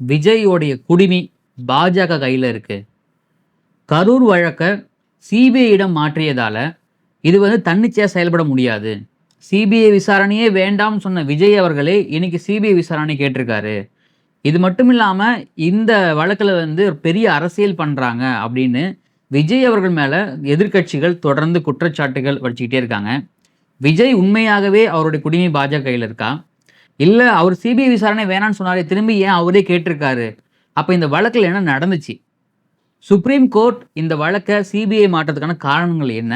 விஜயோடைய குடிமி பாஜக கையில் இருக்குது கரூர் வழக்கை சிபிஐயிடம் மாற்றியதால் இது வந்து தன்னிச்சையாக செயல்பட முடியாது. சிபிஐ விசாரணையே வேண்டாம்னு சொன்ன விஜய் அவர்களே இன்னைக்கு சிபிஐ விசாரணை கேட்டிருக்காரு. இது மட்டும் இல்லாமல் இந்த வழக்கில் வந்து ஒரு பெரிய அரசியல் பண்ணுறாங்க அப்படின்னு விஜய் அவர்கள் மேலே எதிர்க்கட்சிகள் தொடர்ந்து குற்றச்சாட்டுகள் வச்சுக்கிட்டே இருக்காங்க. விஜய் உண்மையாகவே அவருடைய குடிமை பாஜக கையில் இருக்கா? இல்லை அவர் சிபிஐ விசாரணை வேணாம்னு சொன்னாரே திரும்பி ஏன் அவரே கேட்டிருக்காரு? அப்போ இந்த வழக்கில் என்ன நடந்துச்சு? சுப்ரீம் கோர்ட் இந்த வழக்கை சிபிஐ மாற்றத்துக்கான காரணங்கள் என்ன?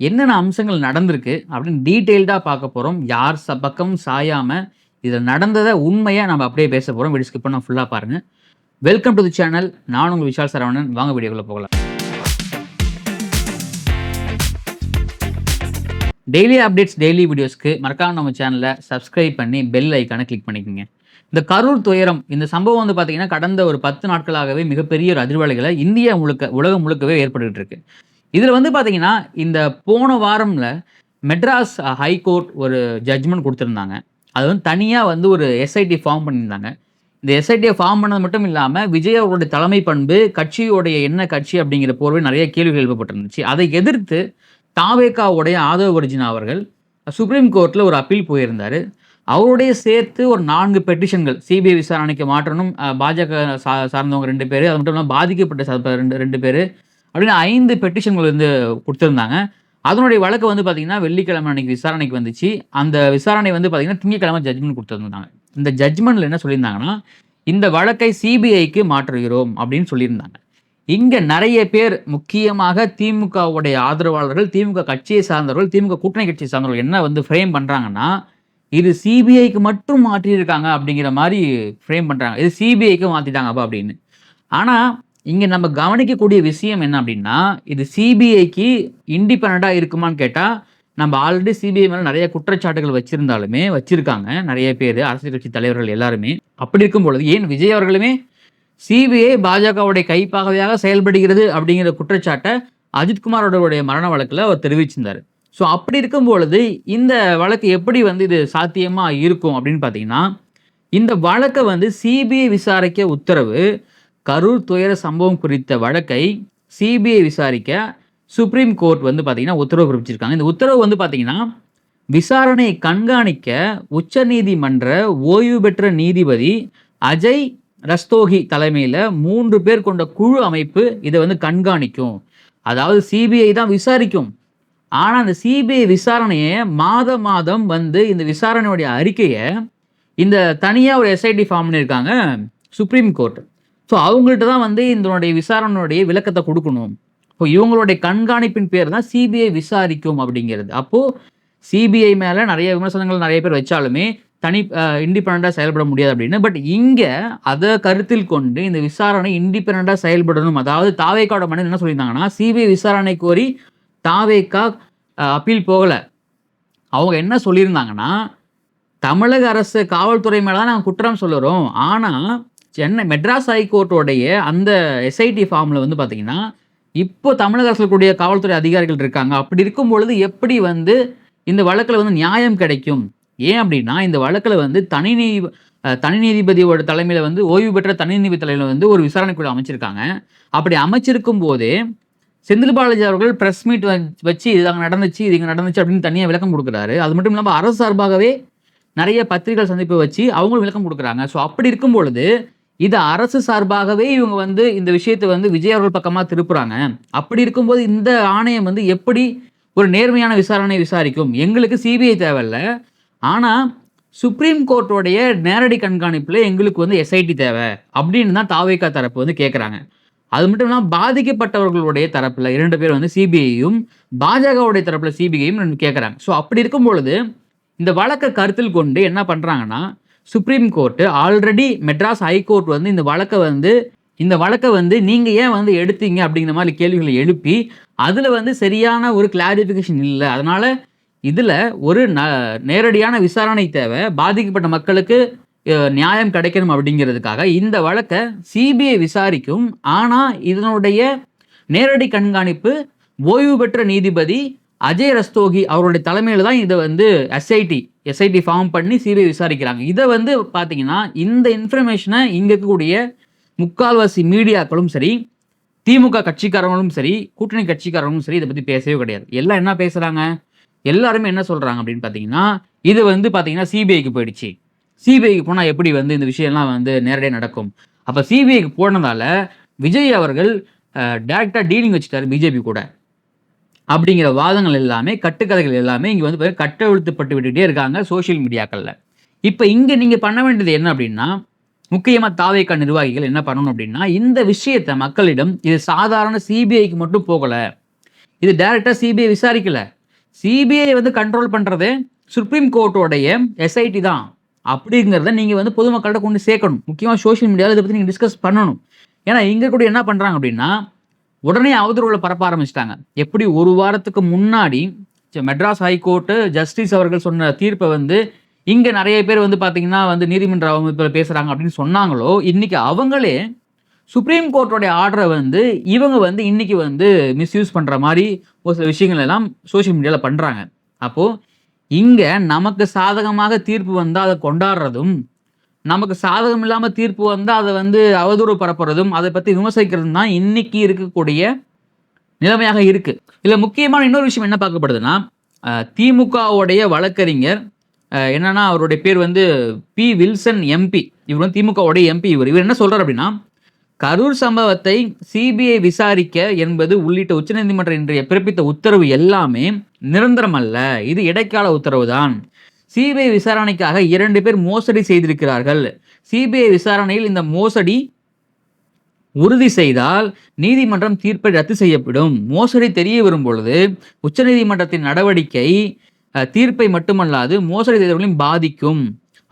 என்னென்ன அம்சங்கள் நடந்திருக்கு? அப்படின்னு டீட்டெயில்டாக பார்க்க போகிறோம் யார் ச பக்கம் சாயாமல் இதில் நடந்ததை உண்மையாக நம்ம அப்படியே பேச போகிறோம் வீடியோ ஸ்கிப் பண்ண ஃபுல்லாக பாருங்கள் வெல்கம் டு தி சேனல் நான் உங்கள் விஷால் சரவணன். வாங்க வீடியோக்குள்ளே போகலாம். டெய்லி அப்டேட்ஸ் டெய்லி வீடியோஸ்க்கு மறக்காம நம்ம சேனலை சப்ஸ்கிரைப் பண்ணி பெல் ஐக்கானை கிளிக் பண்ணிக்கோங்க. இந்த கரூர் துயரம் இந்த சம்பவம் வந்து பார்த்தீங்கன்னா கடந்த ஒரு பத்து நாட்களாகவே மிகப்பெரிய ஒரு அதிர்வலைகளை இந்தியா முழுக்க உலகம் முழுக்கவே ஏற்பட்டுகிட்டு இருக்கு. இதில் வந்து பார்த்தீங்கன்னா இந்த போன வாரம்ல மெட்ராஸ் ஹைகோர்ட் ஒரு ஜட்ஜ்மெண்ட் கொடுத்துருந்தாங்க. அது வந்து தனியாக வந்து ஒரு எஸ்ஐடி ஃபார்ம் பண்ணியிருந்தாங்க. இந்த எஸ்ஐடியை ஃபார்ம் பண்ணது மட்டும் இல்லாமல் விஜய் அவருடைய தலைமை பண்பு கட்சியோடைய என்ன கட்சி அப்படிங்கிற போர்வை நிறைய கேள்விகள் எழுப்பப்பட்டிருந்துச்சு. அதை எதிர்த்து தாவேக்காவுடைய ஆதவ வர்ஜினா அவர்கள் சுப்ரீம் கோர்ட்டில் ஒரு அப்பீல் போயிருந்தார். அவருடைய சேர்த்து ஒரு நான்கு பெட்டிஷன்கள் சிபிஐ விசாரணைக்கு மாற்றணும் பாஜக சா சார்ந்தவங்க ரெண்டு பேர் அது மட்டும் இல்லாமல் பாதிக்கப்பட்ட ரெண்டு ரெண்டு பேர் அப்படின்னு ஐந்து பெட்டிஷன்கள் வந்து கொடுத்துருந்தாங்க. அதனுடைய வழக்கு வந்து பார்த்திங்கன்னா வெள்ளிக்கிழமை அன்றைக்கி விசாரணைக்கு வந்துச்சு. அந்த விசாரணை வந்து பார்த்திங்கன்னா திங்கக்கிழமை ஜட்ஜ்மெண்ட் கொடுத்துருந்தாங்க. இந்த ஜட்மெண்ட்டில் என்ன சொல்லியிருந்தாங்கன்னா இந்த வழக்கை சிபிஐக்கு மாற்றுகிறோம் அப்படின்னு சொல்லியிருந்தாங்க. இங்கே நிறைய பேர் முக்கியமாக திமுகவுடைய ஆதரவாளர்கள் திமுக கட்சியை சார்ந்தவர்கள் திமுக கூட்டணி கட்சியை சார்ந்தவர்கள் என்ன வந்து ஃப்ரேம் பண்ணுறாங்கன்னா இது சிபிஐக்கு மட்டும் மாற்றியிருக்காங்க அப்படிங்கிற மாதிரி ஃப்ரேம் பண்ணுறாங்க இது சிபிஐக்கு மாற்றிட்டாங்கப்பா அப்படின்னு. ஆனால் இங்கே நம்ம கவனிக்கக்கூடிய விஷயம் என்ன அப்படின்னா இது சிபிஐக்கு இண்டிபெண்ட்டாக இருக்குமான்னு கேட்டால் நம்ம ஆல்ரெடி சிபிஐ மேலே நிறைய குற்றச்சாட்டுகள் வச்சிருந்தாலுமே வச்சிருக்காங்க. நிறைய பேர் அரசியல் கட்சி தலைவர்கள் எல்லாருமே. அப்படி இருக்கும் பொழுது ஏன் விஜய் அவர்களுமே சிபிஐ பாஜகவுடைய கைப்பாகவையாக செயல்படுகிறது அப்படிங்கிற குற்றச்சாட்டை அஜித்குமாரோடைய மரண வழக்கில் அவர் தெரிவிச்சிருந்தார். ஸோ அப்படி இருக்கும் பொழுது இந்த வழக்கு எப்படி வந்து இது சாத்தியமாக இருக்கும் அப்படின்னு பார்த்தீங்கன்னா இந்த வழக்கை வந்து சிபிஐ விசாரிக்க உத்தரவு கரூர் துயர சம்பவம் குறித்த வழக்கை சிபிஐ விசாரிக்க சுப்ரீம் கோர்ட் வந்து பார்த்திங்கன்னா உத்தரவு பிறப்பிச்சிருக்காங்க. இந்த உத்தரவு வந்து பார்த்தீங்கன்னா விசாரணையை கண்காணிக்க உச்சநீதிமன்ற ஓய்வு பெற்ற நீதிபதி அஜய் ரஸ்தோகி தலைமையில் மூன்று பேர் கொண்ட குழு அமைப்பு இதை வந்து கண்காணிக்கும். அதாவது சிபிஐ தான் விசாரிக்கும். ஆனால் அந்த சிபிஐ விசாரணையை மாதம் மாதம் வந்து இந்த விசாரணையுடைய அறிக்கையை இந்த தனியாக ஒரு எஸ்ஐடி ஃபார்ம் பண்ணியிருக்காங்க சுப்ரீம் கோர்ட் ஸோ அவங்கள்ட்ட தான் வந்து இதனுடைய விசாரணையுடைய விளக்கத்தை கொடுக்கணும். இப்போ இவங்களுடைய கண்காணிப்பின் பேர் தான் சிபிஐ விசாரிக்கும் அப்படிங்கிறது. அப்போது சிபிஐ மேலே நிறைய விமர்சனங்கள் நிறைய பேர் வச்சாலுமே தனி இண்டிபெண்ட்டாக செயல்பட முடியாது அப்படின்னு. பட் இங்கே அதை கருத்தில் கொண்டு இந்த விசாரணை இண்டிபெண்ட்டாக செயல்படணும். அதாவது தாவேக்காவோட மனு என்ன சொல்லியிருந்தாங்கன்னா சிபிஐ விசாரணை கோரி தாவேக்கா அப்பீல் போகலை. அவங்க என்ன சொல்லியிருந்தாங்கன்னா தமிழக அரசு காவல்துறை மேலே தான் நாங்கள் குற்றம் சொல்லுறோம். ஆனால் சென்னை மெட்ராஸ் ஹைகோர்ட்டோடைய அந்த எஸ்ஐடி ஃபார்மில் வந்து பார்த்தீங்கன்னா இப்போ தமிழக அரசு கூடிய காவல்துறை அதிகாரிகள் இருக்காங்க. அப்படி இருக்கும் பொழுது எப்படி வந்து இந்த வழக்கில் வந்து நியாயம் கிடைக்கும்? ஏன் அப்படின்னா இந்த வழக்கில் வந்து தனி நீ தனி நீதிபதியோட தலைமையில் வந்து ஓய்வு பெற்ற தனி நீதிபதி தலைமையில் வந்து ஒரு விசாரணை குழு அமைச்சிருக்காங்க. அப்படி அமைச்சிருக்கும் போதே செந்தில் பாலாஜி அவர்கள் ப்ரெஸ் மீட் வச்சு இது அங்கே நடந்துச்சு இது இங்கே நடந்துச்சு அப்படின்னு தனியாக விளக்கம் கொடுக்குறாரு. அது மட்டும் இல்லாமல் அரசு சார்பாகவே நிறைய பத்திரிகைகள் சந்திப்பு வச்சு அவங்களும் விளக்கம் கொடுக்குறாங்க. ஸோ அப்படி இருக்கும் பொழுது இது அரசு சார்பாகவே இவங்க வந்து இந்த விஷயத்தை வந்து விஜய் அவர்கள் பக்கமாக திருப்புறாங்க. அப்படி இருக்கும்போது இந்த ஆணையம் வந்து எப்படி ஒரு நேர்மையான விசாரணை விசாரிக்கும்? எங்களுக்கு சிபிஐ தேவையில்ல. ஆனால் சுப்ரீம் கோர்ட்டோடைய நேரடி கண்காணிப்பில் எங்களுக்கு வந்து எஸ்ஐடி தேவை அப்படின்னு தான் தாவேக்கா தரப்பு வந்து கேட்குறாங்க அது மட்டும் இல்லாமல் பாதிக்கப்பட்டவர்களுடைய தரப்பில் இரண்டு பேர் வந்து சிபிஐயும் பாஜகவுடைய தரப்பில் சிபிஐயும் ரெண்டு கேட்குறாங்க ஸோ அப்படி இருக்கும் பொழுது இந்த வழக்கை கருத்தில் கொண்டு என்ன பண்ணுறாங்கன்னா supreme court already Madras high court வந்து இந்த வழக்கை வந்து இந்த வழக்கை வந்து நீங்கள் ஏன் வந்து எடுத்தீங்க அப்படிங்கிற மாதிரி கேள்விகளை எழுப்பி அதில் வந்து சரியான ஒரு கிளாரிஃபிகேஷன் இல்லை. அதனால் இதில் ஒரு ந நேரடியான விசாரணை தேவை. பாதிக்கப்பட்ட மக்களுக்கு நியாயம் கிடைக்கணும் அப்படிங்கிறதுக்காக. இந்த வழக்கை சிபிஐ விசாரிக்கும். ஆனால் இதனுடைய நேரடி கண்காணிப்பு ஓய்வு பெற்ற நீதிபதி அஜய் ரஸ்தோகி அவருடைய தலைமையில் தான் இதை வந்து எஸ்ஐடி எஸ்ஐடி ஃபார்ம் பண்ணி சிபிஐ விசாரிக்கிறாங்க. இதை வந்து பார்த்தீங்கன்னா இந்த இன்ஃபர்மேஷனை இங்கே இருக்கக்கூடிய முக்கால்வாசி மீடியாக்களும் சரி திமுக கட்சிக்காரங்களும் சரி கூட்டணி கட்சிக்காரங்களும் சரி இதை பற்றி பேசவே கிடையாது. எல்லாம் என்ன பேசுகிறாங்க எல்லாருமே என்ன சொல்கிறாங்க அப்படின்னு பார்த்தீங்கன்னா இது வந்து பார்த்தீங்கன்னா சிபிஐக்கு போயிடுச்சு. சிபிஐக்கு போனால் எப்படி வந்து இந்த விஷயம்லாம் வந்து நேரடியாக நடக்கும்? அப்போ சிபிஐக்கு போனதால விஜய் அவர்கள் டேரெக்டாக டீலிங் வச்சுட்டாரு பிஜேபி கூட. அப்படிங்கிற வாதங்கள் எல்லாமே கட்டுக்கதைகள் எல்லாமே இங்கே வந்து கட்ட கட்டவிழ்த்துப்பட்டு விட்டுக்கிட்டே இருக்காங்க சோஷியல் மீடியாக்களில் இப்போ இங்கே நீங்கள் பண்ண வேண்டியது என்ன அப்படின்னா முக்கியமாக தாவேக்கா நிர்வாகிகள் என்ன பண்ணணும் அப்படின்னா இந்த விஷயத்தை மக்களிடம் இது சாதாரண சிபிஐக்கு மட்டும் போகலை. இது டைரெக்டாக சிபிஐ விசாரிக்கலை. சிபிஐ வந்து கண்ட்ரோல் பண்ணுறது சுப்ரீம் கோர்ட்டோடைய எஸ்ஐடி தான். அப்படிங்கிறத நீங்கள் வந்து பொதுமக்கள்கிட்ட கொண்டு சேர்க்கணும். முக்கியமாக சோஷியல் மீடியாவில் இதை பற்றி நீங்கள் டிஸ்கஸ் பண்ணணும். ஏன்னா இங்கே கூட என்ன பண்ணுறாங்க அப்படின்னா உடனே அவதூறுகளை பரப்ப ஆரம்பிச்சிட்டாங்க. எப்படி ஒரு வாரத்துக்கு முன்னாடி மெட்ராஸ் ஹைகோர்ட்டு ஜஸ்டிஸ் அவர்கள் சொன்ன தீர்ப்பை வந்து இங்கே நிறைய பேர் வந்து பார்த்தீங்கன்னா வந்து நீதிமன்ற அவமதிப்பில் பேசுகிறாங்க அப்படின்னு சொன்னாங்களோ இன்றைக்கி அவங்களே சுப்ரீம் கோர்ட்டோடைய ஆர்டரை வந்து இவங்க வந்து இன்றைக்கி வந்து மிஸ்யூஸ் பண்ணுற மாதிரி ஒரு சில விஷயங்கள் எல்லாம் சோஷியல் மீடியாவில் பண்ணுறாங்க அப்போது இங்கே நமக்கு சாதகமாக தீர்ப்பு வந்தால் அதை கொண்டாடுறதும் நமக்கு சாதகம் இல்லாமல் தீர்ப்பு வந்தால் அதை வந்து அவதூறு பரப்புறதும் அதை பற்றி விமர்சிக்கிறதும் தான் இன்றைக்கி இருக்கக்கூடிய நிலைமையாக இருக்குது இதில் முக்கியமான இன்னொரு விஷயம் என்ன பார்க்கப்படுதுன்னா திமுகவுடைய வழக்கறிஞர் என்னென்னா என்னன்னா அவருடைய பேர் வந்து பி. Wilson MP. இவர் வந்து திமுகவுடைய எம்பி இவர். இவர் என்ன சொல்கிறார் அப்படின்னா கரூர் சம்பவத்தை சிபிஐ விசாரிக்க என்பது உள்ளிட்ட உச்சநீதிமன்றம் இன்றைய பிறப்பித்த உத்தரவு எல்லாமே நிரந்தரம் அல்ல இது இடைக்கால உத்தரவு தான் சிபிஐ விசாரணைக்காக இரண்டு பேர் மோசடி செய்திருக்கிறார்கள். சிபிஐ விசாரணையில் இந்த மோசடி உறுதி செய்தால் நீதிமன்றம் தீர்ப்பை ரத்து செய்யப்படும். மோசடி தெரிய வரும் பொழுது உச்சநீதிமன்றத்தின் நடவடிக்கை தீர்ப்பை மட்டுமல்லாது மோசடி செய்தவர்களையும் பாதிக்கும்.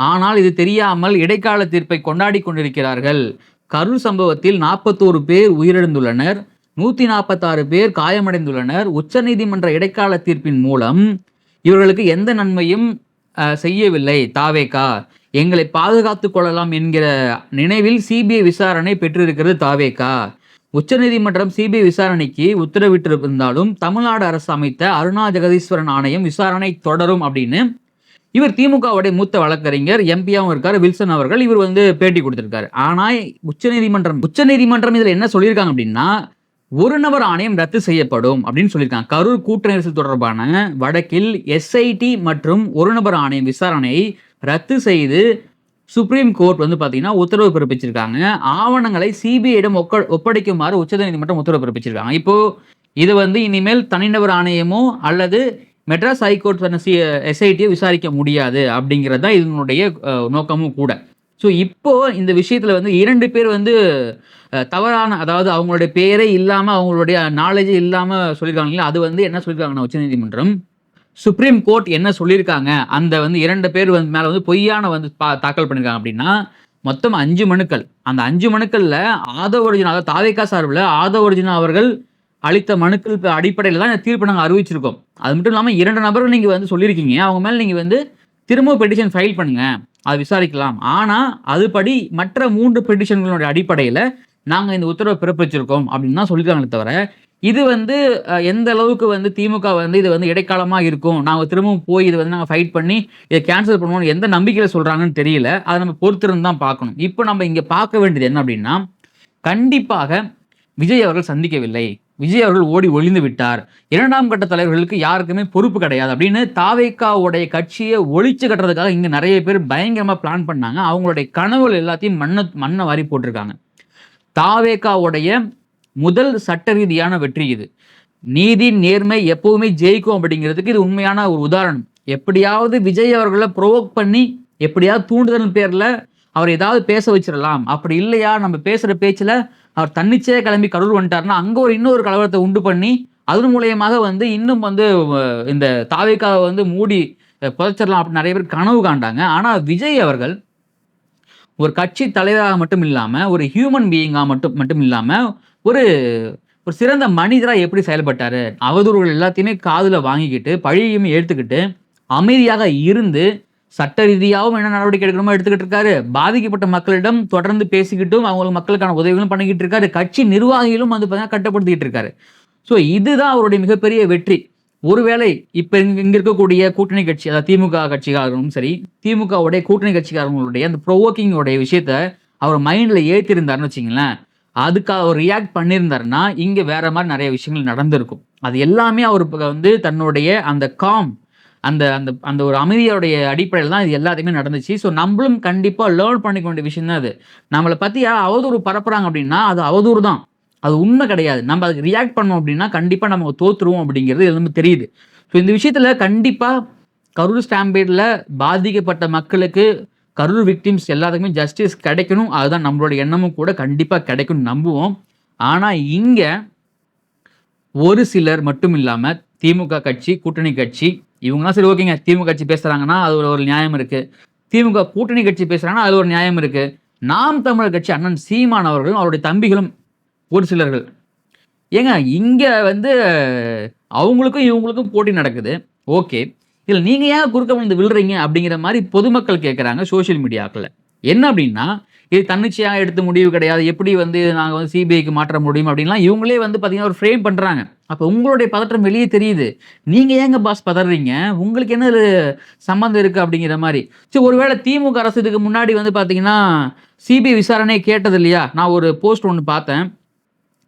ஆனால் இது தெரியாமல் இடைக்கால தீர்ப்பை கொண்டாடி கொண்டிருக்கிறார்கள். கரூர் சம்பவத்தில் நாற்பத்தோரு பேர் உயிரிழந்துள்ளனர். நூற்றி நாற்பத்தாறு பேர் காயமடைந்துள்ளனர். உச்சநீதிமன்ற இடைக்கால தீர்ப்பின் மூலம் இவர்களுக்கு எந்த நன்மையும் செய்யவில்லை தாவேகா. எங்களை பாதுகாத்து கொள்ளலாம் என்கிற நினைவில் சிபிஐ விசாரணை பெற்றிருக்கிறது தாவேகா. உச்சநீதிமன்றம் சிபிஐ விசாரணைக்கு உத்தரவிட்டிருந்தாலும் தமிழ்நாடு அரசு அமைத்த அருணா ஜெகதீஸ்வரன் ஆணையம் விசாரணை தொடரும் அப்படின்னு இவர் திமுகவுடைய மூத்த வழக்கறிஞர் எம்பியாவும் இருக்காரு வில்சன் அவர்கள் இவர் வந்து பேட்டி கொடுத்திருக்காரு. ஆனால் உச்சநீதிமன்றம் உச்சநீதிமன்றம் இதில் என்ன சொல்லியிருக்காங்க அப்படின்னா ஒரு நபர் ஆணையம் ரத்து செய்யப்படும் அப்படின்னு சொல்லியிருக்காங்க. கரூர் கூட்ட நெரிசல் தொடர்பான வழக்கில் எஸ்ஐடி மற்றும் ஒரு நபர் ஆணையம் விசாரணையை ரத்து செய்து சுப்ரீம் கோர்ட் வந்து பார்த்தீங்கன்னா உத்தரவு பிறப்பிச்சிருக்காங்க. ஆவணங்களை சிபிஐயிடம் ஒக்க ஒப்படைக்குமாறு உச்சநீதிமன்றம் உத்தரவு பிறப்பிச்சிருக்காங்க. இப்போது இது வந்து இனிமேல் தனிநபர் ஆணையமோ அல்லது மெட்ராஸ் ஹைகோர்ட் சொன்ன சி எஸ்ஐடியை விசாரிக்க முடியாது அப்படிங்கிறது தான் இதனுடைய நோக்கமும் கூட. ஸோ இப்போ இந்த விஷயத்தில் வந்து இரண்டு பேர் வந்து தவறான அதாவது அவங்களுடைய பேரே இல்லாமல் அவங்களுடைய நாலேஜே இல்லாமல் சொல்லியிருக்காங்க இல்லையா அது வந்து என்ன சொல்லியிருக்காங்கன்னா உச்சநீதிமன்றம் சுப்ரீம் கோர்ட் என்ன சொல்லியிருக்காங்க அந்த வந்து இரண்டு பேர் வந்து மேலே வந்து பொய்யான வந்து பா தாக்கல் பண்ணியிருக்காங்க அப்படின்னா மொத்தம் அஞ்சு மனுக்கள். அந்த அஞ்சு மனுக்களில் ஆதவ ஒரிஜினா அதாவது தாவேக்கா சார்பில் ஆதவ ஒரிஜினா அவர்கள் அளித்த மனுக்கள் அடிப்படையில் தான் இந்த தீர்ப்பு நாங்கள் அறிவிச்சிருக்கோம். அது மட்டும் இல்லாமல் இரண்டு நபர்கள் நீங்கள் வந்து சொல்லியிருக்கீங்க. அவங்க மேலே நீங்கள் வந்து திரும்ப பெட்டிஷன் ஃபைல் பண்ணுங்கள் அதை விசாரிக்கலாம். ஆனால் அதுபடி மற்ற மூன்று பெட்டிஷன்களுடைய அடிப்படையில் நாங்கள் இந்த உத்தரவை பிறப்பிச்சிருக்கோம் அப்படின்னு தான் சொல்லியிருக்காங்களே தவிர இது வந்து எந்த அளவுக்கு வந்து திமுக வந்து இது வந்து இடைக்காலமாக இருக்கும் நாங்கள் திரும்பவும் போய் இது வந்து நாங்கள் ஃபைட் பண்ணி இதை கேன்சல் பண்ணுவோம்னு எந்த நம்பிக்கையில் சொல்கிறாங்கன்னு தெரியல. அதை நம்ம பொறுத்திருந்து தான் பார்க்கணும். இப்போ நம்ம இங்கே பார்க்க வேண்டியது என்ன அப்படின்னா கண்டிப்பாக விஜய் அவர்கள் சந்திக்கவில்லை. விஜய் அவர்கள் ஓடி ஒளிந்து விட்டார். இரண்டாம் கட்ட தலைவர்களுக்கு யாருக்குமே பொறுப்பு கிடையாது. அப்படின்னு தாவேக்காவுடைய கட்சியை ஒழிச்சு கட்டுறதுக்காக இங்கே நிறைய பேர் பயங்கரமாக பிளான் பண்ணாங்க. அவங்களுடைய கனவுகள் எல்லாத்தையும் மண்ணை மண்ணை வாரி போட்டிருக்காங்க. தாவேக்காவுடைய முதல் சட்ட ரீதியான வெற்றி இது. நீதி நேர்மை எப்பவுமே ஜெயிக்கும் அப்படிங்கிறதுக்கு இது உண்மையான ஒரு உதாரணம். எப்படியாவது விஜய் அவர்களை ப்ரொவோக் பண்ணி எப்படியாவது தூண்டுதல் பேரில் அவர் ஏதாவது பேச வச்சிடலாம். அப்படி இல்லையா? நம்ம பேசுகிற பேச்சில் அவர் தன்னிச்சையாக கிளம்பி கரூர் வந்துட்டாருன்னா அங்கே ஒரு இன்னொரு கலவரத்தை உண்டு பண்ணி அதன் மூலியமாக வந்து இன்னும் வந்து இந்த தாவேக்காவை வந்து மூடி புதைச்சிடலாம் அப்படின்னு நிறைய பேர் கனவு காண்டாங்க ஆனால் விஜய் அவர்கள் ஒரு கட்சி தலைவராக மட்டும் இல்லாமல் ஒரு ஹியூமன் பீயிங்காக மட்டும் மட்டும் இல்லாமல் ஒரு ஒரு சிறந்த மனிதராக எப்படி செயல்பட்டார் அவதூறுகள் எல்லாத்தையுமே காதில் வாங்கிக்கிட்டு பழியையும் எடுத்துக்கிட்டு அமைதியாக இருந்து சட்ட ரீதியாகவும் என்ன நடவடிக்கை எடுக்கணுமோ எடுத்துக்கிட்டு இருக்காரு. பாதிக்கப்பட்ட மக்களிடம் தொடர்ந்து பேசிக்கிட்டும் அவங்களுக்கு மக்களுக்கான உதவிகளும் பண்ணிக்கிட்டு இருக்காரு. கட்சி நிர்வாகிகளும் வந்து பார்த்தீங்கன்னா கட்டுப்படுத்திக்கிட்டு இருக்காரு. ஸோ இதுதான் அவருடைய மிகப்பெரிய வெற்றி. ஒருவேளை இப்போ இங்கே இருக்கக்கூடிய கூட்டணி கட்சி அதாவது திமுக கட்சிக்காரங்களும் சரி திமுகவுடைய கூட்டணி கட்சிக்காரங்களுடைய அந்த ப்ரொவோக்கிங்கோடைய விஷயத்த அவர் மைண்டில் ஏற்றிருந்தாருன்னு வச்சிங்களேன் அதுக்கு அவர் ரியாக்ட் பண்ணியிருந்தாருன்னா இங்கே வேற மாதிரி நிறைய விஷயங்கள் நடந்திருக்கும். அது எல்லாமே அவர் வந்து தன்னுடைய அந்த காம் அந்த அந்த அந்த ஒரு அமைதியோடைய அடிப்படையில் தான் இது எல்லாத்தையுமே நடந்துச்சு. ஸோ நம்மளும் கண்டிப்பாக லேர்ன் பண்ணிக்க வேண்டிய விஷயம் தான் அது. நம்மளை பற்றி யார் அவதூறு பரப்புகிறாங்க அப்படின்னா அது அவதூறு தான். அது உண்மை கிடையாது. நம்ம அதுக்கு ரியாக்ட் பண்ணோம் அப்படின்னா கண்டிப்பாக நம்ம தோற்றுருவோம் அப்படிங்கிறது எல்லாமே தெரியுது. ஸோ இந்த விஷயத்தில் கண்டிப்பாக கரூர் ஸ்டாம்பேடில் பாதிக்கப்பட்ட மக்களுக்கு கரூர் விக்டிம்ஸ் எல்லாத்துக்குமே ஜஸ்டிஸ் கிடைக்கணும். அதுதான் நம்மளோட எண்ணமும் கூட கண்டிப்பாக கிடைக்கும்னு நம்புவோம். ஆனால் இங்கே ஒரு சிலர் மட்டும் இல்லாமல் திமுக கட்சி கூட்டணி கட்சி இவங்களாம் சரி ஓகேங்க. திமுக கட்சி பேசுகிறாங்கன்னா அது ஒரு ஒரு நியாயம் இருக்குது திமுக கூட்டணி கட்சி பேசுகிறாங்கன்னா அது ஒரு நியாயம் இருக்குது நாம் தமிழர் கட்சி அண்ணன் சீமான் அவர்களும் அவருடைய தம்பிகளும் ஒரு சிலர்கள். ஏங்க இங்கே வந்து அவங்களுக்கும் இவங்களுக்கும் போட்டி நடக்குது. ஓகே. இதில் நீங்கள் ஏன் குறுக்க வந்து விழுறீங்க அப்படிங்கிற மாதிரி பொதுமக்கள் கேட்குறாங்க சோஷியல் மீடியாக்களில். என்ன அப்படின்னா இது தன்னிச்சையாக எடுத்த முடிவு கிடையாது. எப்படி வந்து நாங்கள் வந்து சிபிஐக்கு மாற்ற முடியும் அப்படின்லாம் இவங்களே வந்து பார்த்தீங்கன்னா ஒரு ஃப்ரேம் பண்ணுறாங்க அப்போ உங்களுடைய பதற்றம் வெளியே தெரியுது. நீங்கள் ஏங்க பாஸ் பதறீங்க? உங்களுக்கு என்ன சம்மந்தம் இருக்குது அப்படிங்கிற மாதிரி. சரி ஒருவேளை திமுக அரசு இதுக்கு முன்னாடி வந்து பார்த்தீங்கன்னா சிபிஐ விசாரணை கேட்டது இல்லையா? நான் ஒரு போஸ்ட் ஒன்று பார்த்தேன்.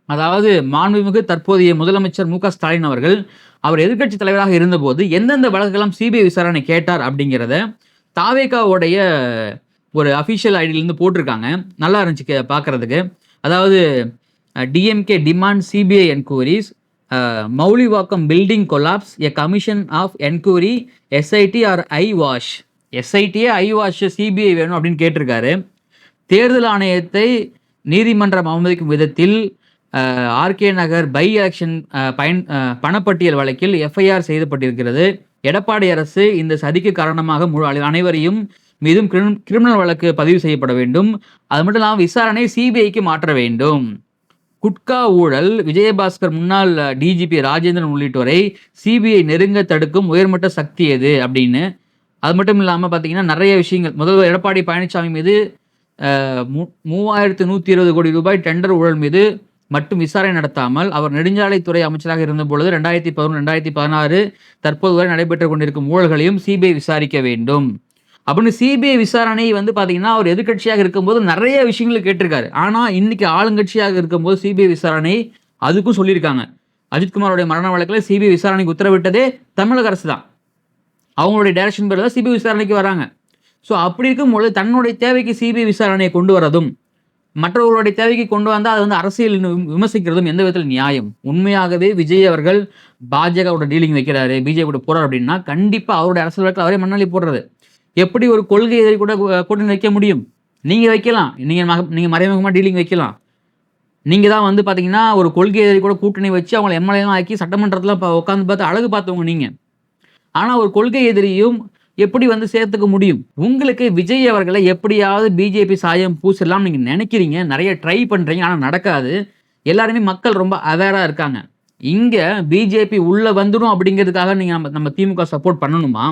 அதாவது மாண்புமிகு தற்போதைய முதலமைச்சர் மு ஸ்டாலின் அவர்கள் அவர் எதிர்க்கட்சி தலைவராக இருந்தபோது எந்தெந்த வழக்கெல்லாம் சிபிஐ விசாரணை கேட்டார் அப்படிங்கிறத தாவேகாவுடைய ஒரு அஃபிஷியல் ஐடியிலேருந்து போட்டிருக்காங்க. நல்லா இருந்துச்சு கே- பார்க்கறதுக்கு. அதாவது DMK demand CBI enquiries Moulivakkam building collapse a commission of enquiry SIT are eye wash எஸ்ஐடியே eye wash CBI வேணும் அப்படின்னு கேட்டிருக்காரு. தேர்தல் ஆணையத்தை நீதிமன்றம் அவமதிக்கும் விதத்தில் ஆர்கே நகர் பை எலெக்ஷன் பயன் பணப்பட்டியல் வழக்கில் எஃப்ஐஆர் செய்யப்பட்டிருக்கிறது எடப்பாடி அரசு இந்த சதிக்கு காரணமாக முழு அனைவரையும் மீதும் கிரிமினல் வழக்கு பதிவு செய்யப்பட வேண்டும். அது மட்டும் இல்லாமல் விசாரணை சிபிஐக்கு மாற்ற வேண்டும். குட்கா ஊழல் விஜயபாஸ்கர் முன்னாள் டிஜிபி ராஜேந்திரன் உள்ளிட்டோரை சிபிஐ நெருங்க தடுக்கும் உயர்மட்ட சக்தி எது அப்படின்னு. அது மட்டும் இல்லாமல் பார்த்தீங்கன்னா நிறைய விஷயங்கள். முதல்வர் எடப்பாடி பழனிசாமி மீது மூ- மூவாயிரத்து நூற்றி இருபது கோடி ரூபாய் டெண்டர் ஊழல் மீது மட்டும் விசாரணை நடத்தாமல் அவர் நெடுஞ்சாலைத்துறை அமைச்சராக இருந்த பொழுது ரெண்டாயிரத்தி பதினொன்று ரெண்டாயிரத்தி பதினாறு தற்போது வரை நடைபெற்று கொண்டிருக்கும் ஊழல்களையும் சிபிஐ விசாரிக்க வேண்டும். அப்படின்னு சிபிஐ விசாரணை வந்து பார்த்தீங்கன்னா அவர் எதிர்க்கட்சியாக இருக்கும்போது நிறைய விஷயங்கள் கேட்டிருக்காரு. ஆனால் இன்னைக்கு ஆளுங்கட்சியாக இருக்கும்போது சிபிஐ விசாரணை அதுக்கும் சொல்லியிருக்காங்க. அஜித்குமாரோடைய மரண வழக்கில் சிபிஐ விசாரணைக்கு உத்தரவிட்டதே தமிழக அரசு தான். அவங்களுடைய டைரக்ஷன் பேரில் தான் சிபிஐ விசாரணைக்கு வராங்க. ஸோ அப்படி இருக்கும்போது தன்னுடைய தேவைக்கு சிபிஐ விசாரணையை கொண்டு வரதும் மற்றவர்களுடைய தேவைக்கு கொண்டு வந்தால் அது வந்து அரசியல் விமர்சிக்கிறதும் எந்த விதத்தில் நியாயம்? உண்மையாகவே விஜய் அவர்கள் பாஜகவோட டீலிங் வைக்கிறாரு பிஜேபியோட போகிறார் அப்படின்னா கண்டிப்பாக அவருடைய அரசியல் வழக்கில் அவரே மண்ணாளி போடுறது. எப்படி ஒரு கொள்கை எதிரி கூட கூட்டணி வைக்க முடியும்? நீங்கள் வைக்கலாம். நீங்கள் மக நீங்கள் மறைமுகமாக டீலிங் வைக்கலாம். நீங்கள் தான் வந்து பார்த்தீங்கன்னா ஒரு கொள்கை எதிரி கூட கூட்டணி வச்சு அவங்களை எம்எல்ஏலாம் ஆக்கி சட்டமன்றத்தில் உட்காந்து பார்த்து அழகு பார்த்தவங்க நீங்கள் ஆனால் ஒரு கொள்கை எதிரியும் எப்படி வந்து சேர்த்துக்க முடியும்? உங்களுக்கு விஜய் அவர்களை எப்படியாவது பிஜேபி சாயம் பூசலாம் நீங்கள் நினைக்கிறீங்க. நிறைய ட்ரை பண்ணுறீங்க ஆனால் நடக்காது. எல்லாருமே மக்கள் ரொம்ப அவேராக இருக்காங்க. இங்கே பிஜேபி உள்ளே வந்துடும் அப்படிங்கிறதுக்காக நீங்கள் நம்ம நம்ம திமுக சப்போர்ட் பண்ணணுமா?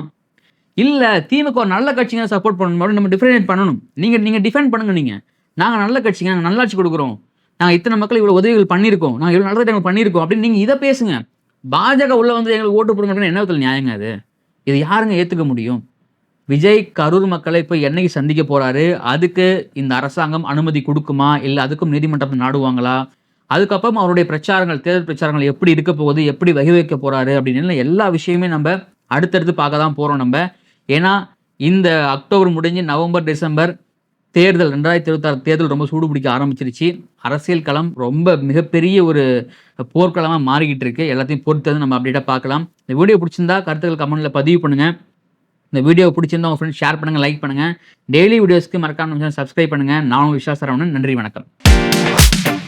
இல்லை திமுக ஒரு நல்ல கட்சிங்க சப்போர்ட் பண்ணணும். அப்படின்னு நம்ம டிஃபரெண்ட் பண்ணணும். நீங்கள் நீங்கள் டிஃபெண்ட் பண்ணுங்க நீங்கள் நாங்கள் நல்ல கட்சிங்க நாங்கள் நல்லாட்சி கொடுக்குறோம். நாங்கள் இத்தனை மக்கள் இவ்வளோ உதவிகள் பண்ணியிருக்கோம். நாங்கள் இவ்வளோ நல்லதை நாங்கள் பண்ணியிருக்கோம். அப்படின்னு நீங்கள் இதை பேசுங்க. பாஜக உள்ள வந்து எங்களுக்கு ஓட்டு போடுங்க அப்படின்னு என்ன நியாயங்க அது? இது யாருங்க ஏற்றுக்க முடியும்? விஜய் கரூர் மக்களை இப்போ என்னைக்கு சந்திக்க போறாரு? அதுக்கு இந்த அரசாங்கம் அனுமதி கொடுக்குமா? இல்லை அதுக்கும் நீதிமன்றத்தை நாடுவாங்களா? அதுக்கப்புறம் அவருடைய பிரச்சாரங்கள் தேர்தல் பிரச்சாரங்கள் எப்படி இருக்க போகுது? எப்படி வகி வைக்க போறாரு? அப்படின்னு எல்லா விஷயமே நம்ம அடுத்தடுத்து பார்க்க தான் போறோம் நம்ம. ஏன்னா இந்த அக்டோபர் முடிஞ்சு நவம்பர் டிசம்பர் தேர்தல் ரெண்டாயிரத்தி இருபத்தாறு தேர்தல் ரொம்ப சூடு பிடிக்க ஆரம்பிச்சிருச்சு. அரசியல் களம் ரொம்ப மிகப்பெரிய ஒரு போர்க்களமாக மாறிக்கிட்டு இருக்கு எல்லாத்தையும் பொறுத்தது நம்ம அப்டேட்டாக பார்க்கலாம். இந்த வீடியோ பிடிச்சிருந்தா கருத்துக்கள் கமெண்ட்டில் பதிவு பண்ணுங்கள் இந்த வீடியோ பிடிச்சிருந்தா உங்கள் ஃப்ரெண்ட்ஸ் ஷேர் பண்ணுங்கள் லைக் பண்ணுங்கள் டெய்லி வீடியோஸ்க்கு மறக்காம சப்ஸ்கிரைப் பண்ணுங்கள் நான் உங்கள் விஸ்வாசரவணன். நன்றி வணக்கம்.